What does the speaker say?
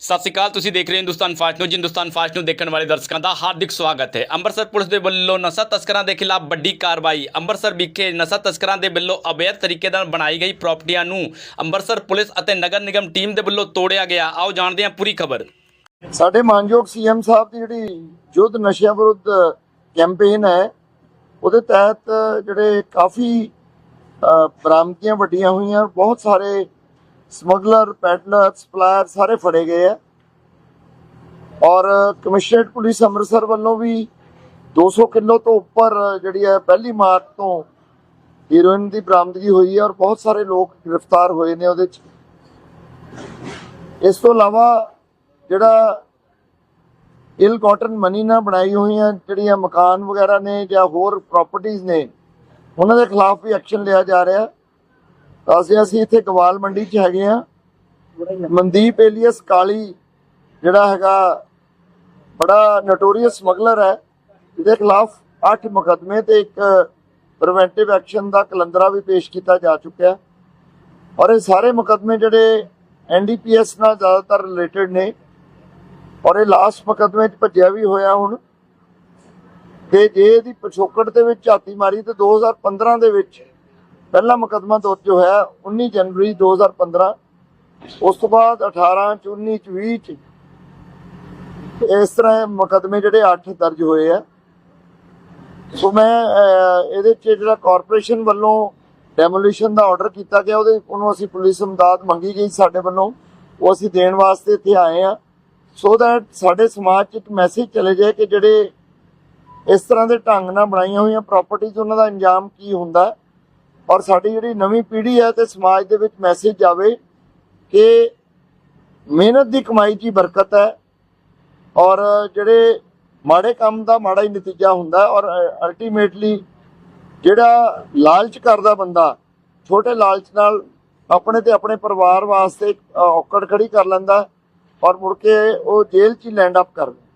ਸਤਿ ਸ਼੍ਰੀ ਅਕਾਲ ਤੁਸੀਂ ਦੇਖ ਰਹੇ ਹੋ Hindustan fast news. Hindustan fast news ਦੇਖਣ ਵਾਲੇ ਦਰਸ਼ਕਾਂ ਦਾ ਹਾਰਦਿਕ ਸਵਾਗਤ ਹੈ। ਅੰਮ੍ਰਿਤਸਰ ਪੁਲਿਸ ਦੇ ਵੱਲੋਂ ਨਸ਼ਾ ਤਸਕਰਾਂ ਦੇ ਖਿਲਾਫ ਵੱਡੀ ਕਾਰਵਾਈ। ਅੰਮ੍ਰਿਤਸਰ ਵਿਖੇ ਨਸ਼ਾ ਤਸਕਰਾਂ ਦੇ ਵੱਲੋਂ ਅਵੈਧ ਤਰੀਕੇ ਨਾਲ ਬਣਾਈ ਗਈ ਪ੍ਰਾਪਰਟੀਆਂ ਨੂੰ ਅੰਮ੍ਰਿਤਸਰ ਪੁਲਿਸ ਅਤੇ ਨਗਰ ਨਿਗਮ ਟੀਮ ਦੇ ਵੱਲੋਂ ਤੋੜਿਆ ਗਿਆ। ਆਓ ਜਾਣਦੇ ਹਾਂ ਪੂਰੀ ਖਬਰ। ਸਾਡੇ ਮਾਨਯੋਗ ਸੀਐਮ ਸਾਹਿਬ ਦੀ ਜਿਹੜੀ ਯੁੱਧ ਨਸ਼ਿਆਂ ਵਿਰੁੱਧ ਕੈਂਪੇਨ ਹੈ ਉਹਦੇ ਤਹਿਤ ਜਿਹੜੇ ਕਾਫੀ ਅ, ਵੱਡੀਆਂ ਹੋਈਆਂ ਬਹੁਤ ਸਾਰੇ ਸਮਗਲਰ ਪੈਡਲਰ ਸਪਲਾਇਰ ਸਾਰੇ ਫੜੇ ਗਏ ਆ। ਔਰ ਕਮਿਸ਼ਨਰੇਟ ਪੁਲਿਸ ਅੰਮ੍ਰਿਤਸਰ ਵੱਲੋਂ ਵੀ 200 ਕਿਲੋ ਤੋਂ ਉੱਪਰ ਜਿਹੜੀ ਹੈ ਪਹਿਲੀ ਮਾਰਚ ਤੋਂ ਹੀਰੋਇਨ ਦੀ ਬਰਾਮਦਗੀ ਹੋਈ ਹੈ ਔਰ ਬਹੁਤ ਸਾਰੇ ਲੋਕ ਗ੍ਰਿਫਤਾਰ ਹੋਏ ਨੇ ਉਹਦੇ ਚ। ਇਸ ਤੋਂ ਇਲਾਵਾ ਜਿਹੜਾ ਇਲ ਕਾਟਨ ਮਨੀ ਨਾਲ ਬਣਾਈ ਹੋਈਆਂ ਜਿਹੜੀਆਂ ਮਕਾਨ ਵਗੈਰਾ ਨੇ ਜਾਂ ਹੋਰ ਪ੍ਰਾਪਰਟੀਆਂ ਨੇ, ਉਹਨਾਂ ਦੇ ਖਿਲਾਫ ਵੀ ਐਕਸ਼ਨ ਲਿਆ ਜਾ ਰਿਹਾ। ਅਸੀਂ ਅਸੀਂ ਇੱਥੇ ਗਵਾਲ ਮੰਡੀ 'ਚ ਹੈਗੇ ਆ ਮਨਦੀਪ ਏਲੀਅਸ ਕਾਲੀ ਜਿਹੜਾ ਹੈਗਾ ਬੜਾ ਨੋਟੋਰੀਅਸ ਸਮਗਲਰ ਹੈ। ਇਹਦੇ ਖਿਲਾਫ 8 ਮੁਕੱਦਮੇ ਤੇ ਇੱਕ ਪ੍ਰੀਵੈਂਟਿਵ ਐਕਸ਼ਨ ਦਾ ਕਲੰਦਰਾ ਵੀ ਪੇਸ਼ ਕੀਤਾ ਜਾ ਚੁੱਕਿਆ। ਔਰ ਇਹ ਸਾਰੇ ਮੁਕੱਦਮੇ ਜਿਹੜੇ ਐਨਡੀਪੀਐਸ ਨਾਲ ਜ਼ਿਆਦਾਤਰ ਰਿਲੇਟਡ ਨੇ। ਔਰ ਇਹ ਲਾਸਟ ਮੁਕੱਦਮੇ 'ਚ ਭੱਜਿਆ ਵੀ ਹੋਇਆ ਹੁਣ। ਤੇ ਜੇ ਇਹਦੀ ਪਿਛੋਕੜ ਦੇ ਵਿੱਚ ਝਾਤੀ ਮਾਰੀ ਤੇ 2015 ਦੇ ਵਿੱਚ ਪਹਿਲਾ ਮੁਕੱਦਮਾ ਦਰਜ ਹੋਇਆ 19 ਜਨਵਰੀ 2015 ਉਸ ਤੋਂ ਬਾਅਦ 18 ਚ 19 ਚ 20 ਚ। ਇਸ ਤਰ੍ਹਾਂ ਇਹ ਮੁਕੱਦਮੇ ਜਿਹੜੇ 8 ਦਰਜ ਹੋਏ ਆ। ਸੋ ਮੈਂ ਇਹਦੇ ਚ ਜਿਹੜਾ ਕਾਰਪੋਰੇਸ਼ਨ ਵੱਲੋਂ ਡੈਮੋਲੀਸ਼ਨ ਦਾ ਆਰਡਰ ਕੀਤਾ ਗਿਆ, ਉਹਦੇ ਉਹਨੂੰ ਅਸੀਂ ਪੁਲਿਸ ਇਮਦਾਦ ਮੰਗੀ ਗਈ ਸਾਡੇ ਵੱਲੋਂ। ਉਹ ਅਸੀਂ ਦੇਣ ਵਾਸਤੇ ਇੱਥੇ ਆਏ ਆ। ਸੋ ਦੈਟ ਸਾਡੇ ਸਮਾਜ 'ਚ ਇੱਕ ਮੈਸੇਜ ਚਲੇ ਜਾਏ ਕਿ ਜਿਹੜੇ ਇਸ ਤਰ੍ਹਾਂ ਦੇ ਢੰਗ ਨਾਲ ਬਣਾਈਆਂ ਹੋਈਆਂ ਪ੍ਰਾਪਰਟੀਆਂ ਉਹਨਾਂ ਦਾ ਅੰਜਾਮ ਕੀ ਹੁੰਦਾ। ਹੈ। ਔਰ ਸਾਡੀ ਜਿਹੜੀ ਨਵੀਂ ਪੀੜ੍ਹੀ ਹੈ ਤੇ ਸਮਾਜ ਦੇ ਵਿੱਚ ਮੈਸੇਜ ਜਾਵੇ ਕਿ ਮਿਹਨਤ ਦੀ ਕਮਾਈ 'ਚ ਹੀ ਬਰਕਤ ਹੈ ਔਰ ਜਿਹੜੇ ਮਾੜੇ ਕੰਮ ਦਾ ਮਾੜਾ ਹੀ ਨਤੀਜਾ ਹੁੰਦਾ ਔਰ ਅਲਟੀਮੇਟਲੀ ਜਿਹੜਾ ਲਾਲਚ ਕਰਦਾ ਬੰਦਾ ਛੋਟੇ ਲਾਲਚ ਨਾਲ ਆਪਣੇ ਤੇ ਆਪਣੇ ਪਰਿਵਾਰ ਵਾਸਤੇ ਔਕੜ ਖੜੀ ਕਰ ਲੈਂਦਾ ਔਰ ਮੁੜ ਕੇ ਉਹ ਜੇਲ੍ਹ 'ਚ ਹੀ ਲੈਂਡ ਅਪ ਕਰਦਾ